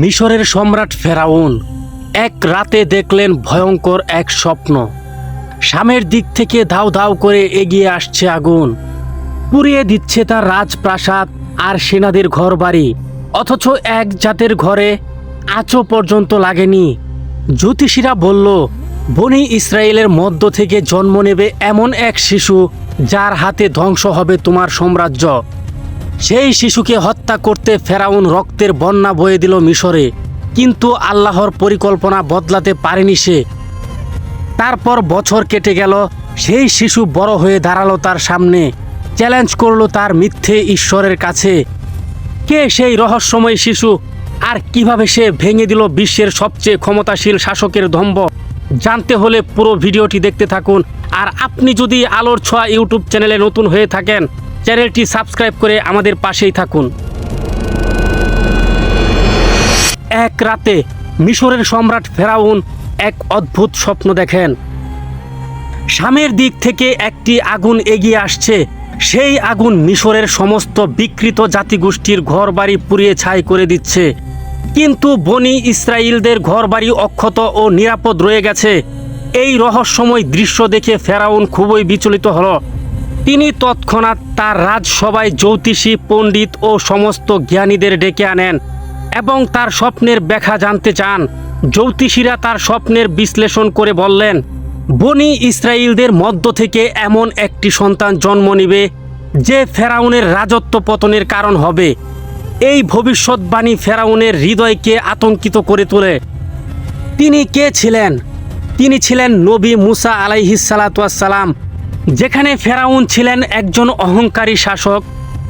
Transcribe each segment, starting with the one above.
মিশরের সম্রাট ফেরাউন এক রাতে দেখলেন ভয়ঙ্কর এক স্বপ্ন। সামের দিক থেকে ধাও ধাও করে এগিয়ে আসছে আগুন। পুড়িয়ে দিচ্ছে তার রাজপ্রাসাদ আর সেনাদের ঘরবাড়ি, অথচ এক জাতের ঘরে আঁচও পর্যন্ত লাগেনি। জ্যোতিষীরা বলল, বনি ইসরায়েলের মধ্য থেকে জন্ম নেবে এমন এক শিশু যার হাতে ধ্বংস হবে তোমার সাম্রাজ্য। সেই শিশুকে হত্যা করতে ফেরাউন রক্তের বন্যা বয়ে দিল মিশরে, কিন্তু আল্লাহর পরিকল্পনা বদলাতে পারেনি সে। তারপর বছর কেটে গেল, সেই শিশু বড় হয়ে দাঁড়াল তার সামনে, চ্যালেঞ্জ করল তার মিথ্যে ঈশ্বরের কাছে। কে সেই রহস্যময় শিশু? আর কীভাবে সে ভেঙে দিল বিশ্বের সবচেয়ে ক্ষমতাশীল শাসকের ধম্ব? জানতে হলে পুরো ভিডিওটি দেখতে থাকুন, আর আপনি যদি আলোর ছোঁয়া ইউটিউব চ্যানেলে নতুন হয়ে থাকেন চ্যানেলটি সাবস্ক্রাইব করে আমাদের পাশেই থাকুন। এক রাতে মিশরের সম্রাট ফেরাউন এক অদ্ভুত স্বপ্ন দেখেন। সামের দিক থেকে একটি আগুন এগিয়ে আসছে। সেই আগুন মিশরের সমস্ত বিকৃত জাতিগোষ্ঠীর ঘরবাড়ি পুড়িয়ে ছাই করে দিচ্ছে। কিন্তু বনি ইসরায়েলদের ঘরবাড়ি অক্ষত ও নিরাপদ রয়ে গেছে। এই রহস্যময় দৃশ্য দেখে ফেরাউন খুবই বিচলিত হলো। তিনি তৎক্ষণাৎ তার রাজসভায় জ্যোতিষী, পণ্ডিত ও সমস্ত জ্ঞানীদের ডেকে আনেন এবং তার স্বপ্নের ব্যাখ্যা জানতে চান। জ্যোতিষীরা তার স্বপ্নের বিশ্লেষণ করে বললেন, বনি ইসরায়েলদের মধ্য থেকে এমন একটি সন্তান জন্ম নিবে যে ফেরাউনের রাজত্ব পতনের কারণ হবে। এই ভবিষ্যৎবাণী ফেরাউনের হৃদয়কে আতঙ্কিত করে তোলে। তিনি কে ছিলেন? তিনি ছিলেন নবী মুসা আলাইহিসালাতাম যেখানে ফেরাউন ছিলেন একজন অহংকারী শাসক,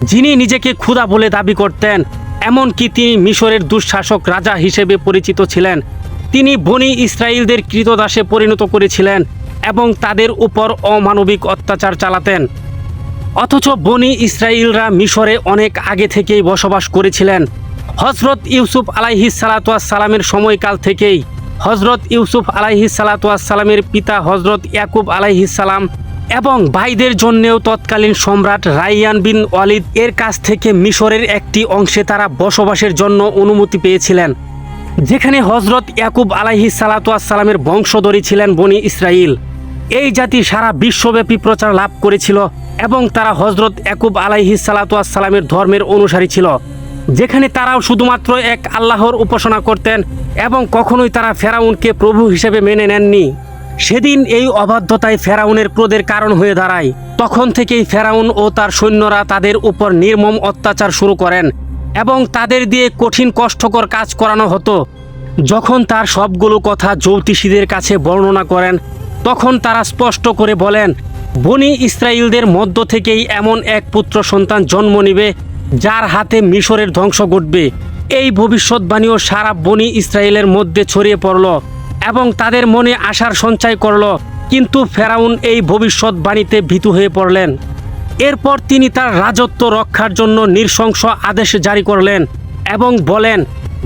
যিনি নিজেকে ক্ষুধা বলে দাবি করতেন, এমনকি তিনি মিশরের দুঃশাসক রাজা হিসেবে পরিচিত ছিলেন। তিনি বনি ইসরায়েলদের কৃতদাসে পরিণত করেছিলেন এবং তাদের উপর অমানবিক অত্যাচার চালাতেন। অথচ বনি ইসরায়েলরা মিশরে অনেক আগে থেকেই বসবাস করেছিলেন। হজরত ইউসুফ আলাইহি সালামের সময়কাল থেকেই হজরত ইউসুফ আলাইহি সালামের পিতা হজরত ইয়াকুব আলাইহি সালাম এবং ভাইদের জন্যেও তৎকালীন সম্রাট রাইয়ান বিন ওয়ালিদ এর কাছ থেকে মিশরের একটি অংশে তারা বসবাসের জন্য অনুমতি পেয়েছিলেন, যেখানে হজরত ইয়াকুব আলাইহি সালামের বংশধরী ছিলেন বনি ইসরায়েল এই জাতি সারা বিশ্বব্যাপী প্রচার লাভ করেছিল এবং তারা হজরত ইয়াকুব আলাইহি সালামের ধর্মের অনুসারী ছিল, যেখানে তারাও শুধুমাত্র এক আল্লাহর উপাসনা করতেন এবং কখনোই তারা ফেরাউনকে প্রভু হিসেবে মেনে নেননি। সেদিন এই অবাধ্যতায় ফেরাউনের ক্রোধের কারণ হয়ে দাঁড়ায়। তখন থেকেই ফেরাউন ও তার সৈন্যরা তাদের উপর নির্মম অত্যাচার শুরু করেন এবং তাদের দিয়ে কঠিন কষ্টকর কাজ করানো হতো। যখন তার সবগুলো কথা জ্যোতিষীদের কাছে বর্ণনা করেন, তখন তারা স্পষ্ট করে বলেন, বনি ইসরায়েলদের মধ্য থেকেই এমন এক পুত্র সন্তান জন্ম নিবে, যার হাতে মিশরের ধ্বংস ঘটবে। এই ভবিষ্যৎবাণীও সারা বনি ইসরায়েলের মধ্যে ছড়িয়ে পড়ল। এবং তাদের মনে আশার সঞ্চয় করল, কিন্তু ফেরাউন এই ভবিষ্যৎবাণীতে ভীতু হয়ে পড়লেন। এরপর তিনি তার রাজত্ব রক্ষার জন্য নৃশংস আদেশ জারি করলেন এবং বলেন,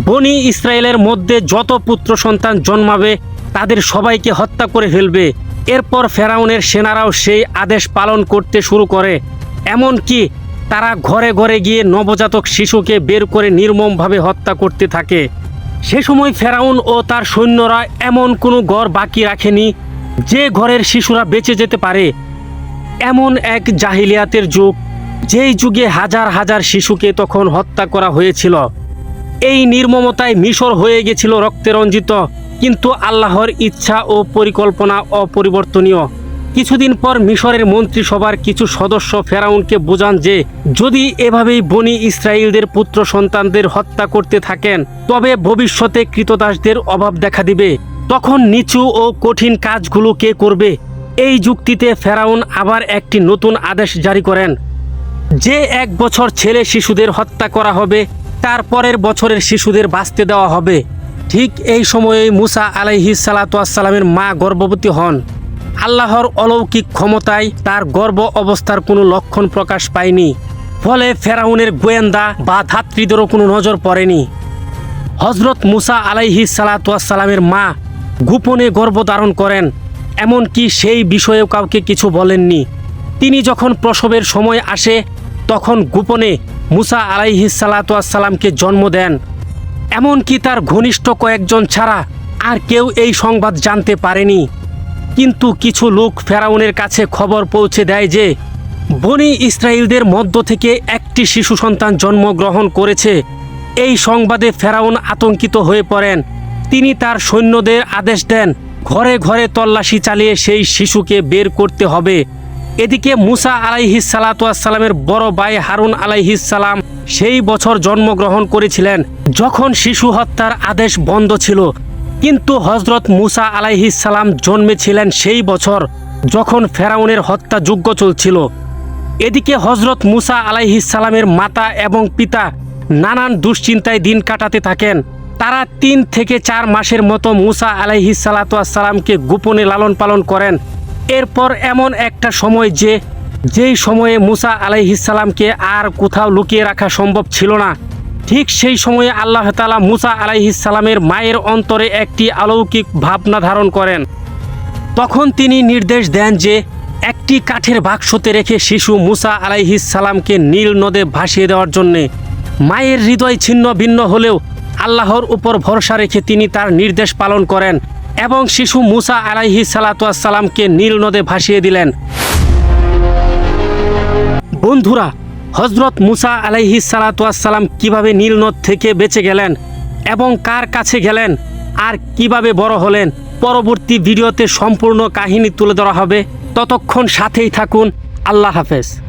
বনি ইসরায়েলের মধ্যে যত পুত্র সন্তান জন্মাবে, তাদের সবাইকে হত্যা করে ফেলবে। এরপর ফেরাউনের সেনারাও সেই আদেশ পালন করতে শুরু করে। এমনকি তারা ঘরে ঘরে গিয়ে নবজাতক শিশুকে বের করে নির্মমভাবে হত্যা করতে থাকে। সে সময় ফেরাউন ও তার সৈন্যরা এমন কোনো ঘর বাকি রাখেনি যে ঘরের শিশুরা বেঁচে যেতে পারে। এমন এক জাহিলিয়াতের যুগ, যেই যুগে হাজার হাজার শিশুকে তখন হত্যা করা হয়েছিল। এই নির্মমতায় মিশর হয়ে গেছিল রক্তে রঞ্জিত, কিন্তু আল্লাহর ইচ্ছা ও পরিকল্পনা অপরিবর্তনীয়। কিছুদিন পর মিশরের মন্ত্রিসভার কিছু সদস্য ফেরাউনকে বোঝান যে, যদি এভাবেই বনি ইসরায়েলদের পুত্র সন্তানদের হত্যা করতে থাকেন, তবে ভবিষ্যতে কৃতদাসদের অভাব দেখা দিবে। তখন নিচু ও কঠিন কাজগুলো কে করবে? এই যুক্তিতে ফেরাউন আবার একটি নতুন আদেশ জারি করেন। যে এক বছর ছেলে শিশুদের হত্যা করা হবে, তার পরের বছরের শিশুদের বাঁচতে দেওয়া হবে। ঠিক এই সময়ে মুসা আলাইহি সালাতামের মা গর্ভবতী হন। আল্লাহর অলৌকিক ক্ষমতায় তার গর্ব অবস্থার কোনো লক্ষণ প্রকাশ পায়নি। ফলে ফেরাউনের গোয়েন্দা বা ধাত্রীদেরও কোনো নজর পড়েনি। হজরত মুসা আলাইহি সালাতামের মা গোপনে গর্ভধারণ করেন, এমনকি সেই বিষয়েও কাউকে কিছু বলেননি। তিনি যখন প্রসবের সময় আসে, তখন গোপনে মুসা আলাইহি সালাতামকে জন্ম দেন। এমনকি তার ঘনিষ্ঠ কয়েকজন ছাড়া আর কেউ এই সংবাদ জানতে পারেনি। কিন্তু কিছু লোক ফেরাউনের কাছে খবর পৌঁছে দেয় যে, বনি ইসরায়েলদের মধ্য থেকে একটি শিশু সন্তান জন্মগ্রহণ করেছে। এই সংবাদে ফেরাউন আতঙ্কিত হয়ে পড়েন। তিনি তার সৈন্যদের আদেশ দেন, ঘরে ঘরে তল্লাশি চালিয়ে সেই শিশুকে বের করতে হবে। এদিকে মুসা আলাইহিস সালামের বড় ভাই হারুন আলাইহিস সালাম সেই বছর জন্মগ্রহণ করেছিলেন, যখন শিশু হত্যার আদেশ বন্ধ ছিল। কিন্তু হজরত মুসা আলাইহিস সালাম জন্মেছিলেন সেই বছর যখন ফেরাউনের হত্যা যুদ্ধ চলছিল। এদিকে হজরত মুসা আলাইহিস সালামের মাতা এবং পিতা নানান দুশ্চিন্তায় দিন কাটাতে থাকেন। তারা তিন থেকে চার মাসের মতো মুসা আলাইহিস সালাতামকে গোপনে লালন পালন করেন। এরপর এমন একটা সময় যে, যেই সময়ে মুসা আলাইহিস সালামকে আর কোথাও লুকিয়ে রাখা সম্ভব ছিল না। ঠিক সেই সময়ে আল্লাহ তালা মুসা আলাইহিস সালামের মায়ের অন্তরে একটি অলৌকিক ভাবনা ধারণ করেন। তখন তিনি নির্দেশ দেন যে, একটি কাঠের বাক্সতে রেখে শিশু মুসা আলাইহিস সালামকে নীল নদে ভাসিয়ে দেওয়ার জন্যে মায়ের হৃদয় ছিন্ন ভিন্ন হলেও আল্লাহর উপর ভরসা রেখে তিনি তার নির্দেশ পালন করেন এবং শিশু মুসা আলাইহি সালাতামকে নীল নদে ভাসিয়ে দিলেন। বন্ধুরা হজরত মুসা আলাইহি সালাতাম কীভাবে নীলনদ থেকে বেঁচে গেলেন এবং কার কাছে গেলেন আর কীভাবে বড় হলেন? পরবর্তী ভিডিওতে সম্পূর্ণ কাহিনী তুলে ধরা হবে। ততক্ষণ সাথেই থাকুন। আল্লাহ হাফেজ।